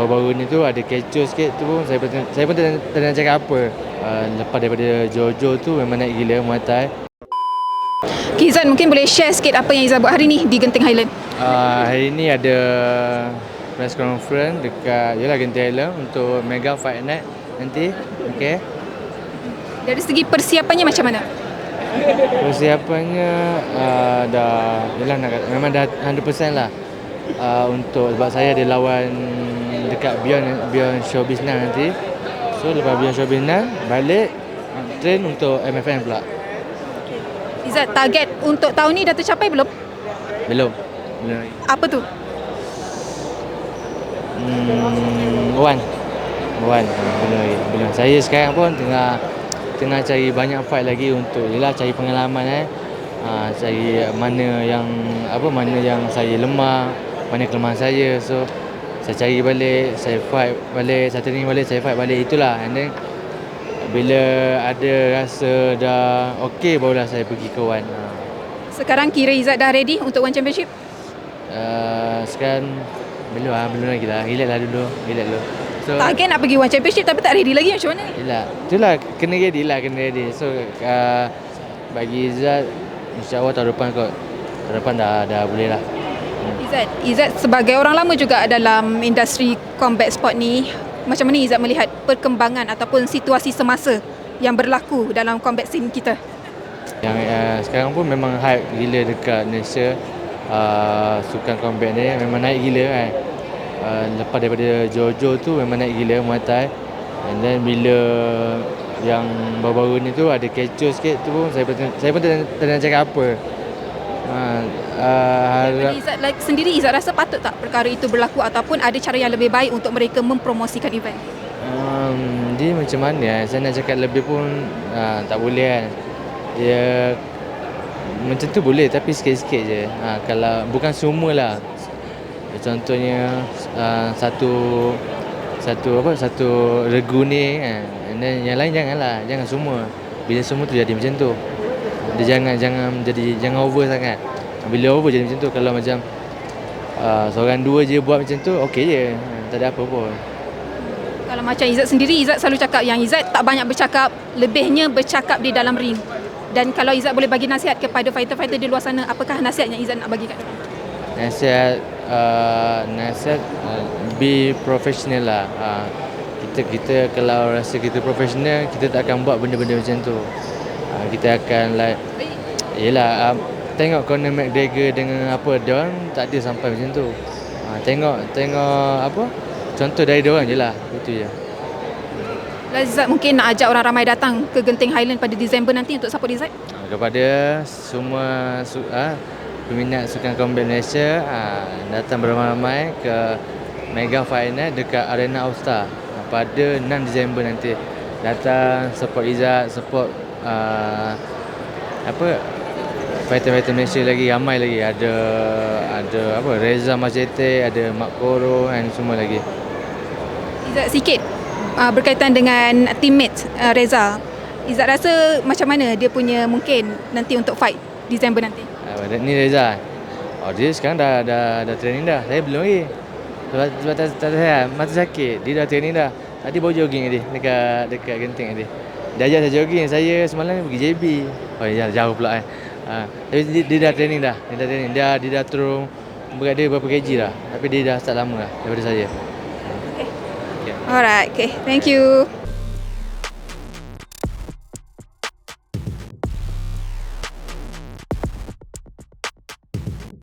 baru-baru ni tu ada kecoh sikit tu pun saya pun saya pun tak tak nak cakap apa. Uh, lepas daripada Jojo tu memang naik gila Muay Thai. Okay, Izzat mungkin boleh share sikit apa yang Izzat buat hari ni di Genting Highland. Uh, hari ni ada press conference dekat yalah Genting Island untuk Mega Fight Night nanti. Okey. Dari segi persiapannya macam mana? Persiapannya uh, dah yalah nak memang dah 100% lah. Uh, untuk sebab saya ada lawan dekat Beyond Beyond Show Business nanti. So lepas Beyond Show Business balik train untuk MFN pula. Izzat, target untuk tahun ni dah tercapai belum? Belum. Belum. Apa tu? Hmm, Wan. Wan. Ah, Belum lagi. Belum. Saya sekarang pun tengah tengah cari banyak fight lagi untuk yelah cari pengalaman eh. Ha, cari mana yang apa mana yang saya lemah, mana kelemahan saya. So saya cari balik, saya fight balik, saya training balik, saya fight balik itulah. And then bila ada rasa dah okey barulah saya pergi ke Wan. Sekarang kira Izzat dah ready untuk One Championship? Uh, sekarang belum lah, belum lagi lah. Relax lah dulu, relax dulu. So, Target nak pergi One Championship tapi tak ready lagi macam mana? Yelah, itulah kena ready lah, kena ready. So uh, bagi Izzat, insyaAllah tahun depan kot. Tahun depan dah, dah boleh lah. Izzat, Izzat sebagai orang lama juga dalam industri combat sport ni, macam mana Izzat melihat perkembangan ataupun situasi semasa yang berlaku dalam combat scene kita? Yang uh, sekarang pun memang hype gila dekat Malaysia. Uh, sukan combat ni memang naik gila kan. Uh, lepas daripada Jojo tu memang naik gila Muay Thai. And then bila yang baru-baru ni tu ada kecoh sikit tu pun saya pun saya pun tak, nak cakap apa. Ha, uh, harap Izzat like, sendiri Izzat rasa patut tak perkara itu berlaku ataupun ada cara yang lebih baik untuk mereka mempromosikan event? Um, dia macam mana eh? Saya nak cakap lebih pun uh, tak boleh kan. Dia macam tu boleh tapi sikit-sikit je. Ha, kalau bukan semua lah. Contohnya uh, satu satu apa satu regu ni kan. And then yang lain janganlah, jangan semua. Bila semua tu jadi macam tu. Dia jangan jangan jadi jangan over sangat. Bila over jadi macam tu kalau macam uh, seorang dua je buat macam tu okey je. Ha, tak ada apa pun. Kalau macam Izzat sendiri, Izzat selalu cakap yang Izzat tak banyak bercakap, lebihnya bercakap di dalam ring. Dan kalau Izzat boleh bagi nasihat kepada fighter-fighter di luar sana, apakah nasihat yang Izzat nak bagi kat mereka? Nasihat uh, nasihat uh, be professional lah. Uh, kita kita kalau rasa kita professional, kita tak akan buat benda-benda macam tu. Uh, kita akan like yalah uh, tengok Conor McGregor dengan apa dia orang tak ada sampai macam tu. Uh, tengok tengok apa? Contoh dari dia orang je lah. Itu je. Izzat mungkin nak ajak orang ramai datang ke Genting Highland pada Disember nanti untuk support. Uh, kepada semua su, uh, peminat sukan combat Malaysia uh, datang beramai-ramai ke Mega Final dekat Arena All Star uh, pada 6 Disember nanti. Datang support Izzat, support uh, apa fighter-fighter Malaysia lagi ramai lagi ada ada apa Reza Majete, ada Mak Koro dan semua lagi. Izzat sikit uh, berkaitan dengan teammate uh, Reza. Izzat rasa macam mana dia punya mungkin nanti untuk fight Disember nanti? Uh, ni Reza. Oh dia sekarang dah dah dah training dah. Saya belum lagi. Sebab, sebab tak, tak saya mata sakit. Dia dah training dah. Tadi baru jogging tadi dekat dekat genting tadi. Dia ajak saya jogging. Saya semalam ni pergi JB. Oh ya jauh pula eh. Ha, tapi dia, dia, dah training dah. Dia dah training. Dia dia dah turun berat dia berapa kg dah. Tapi dia dah start lama lah daripada saya. Alright, okay. Thank you.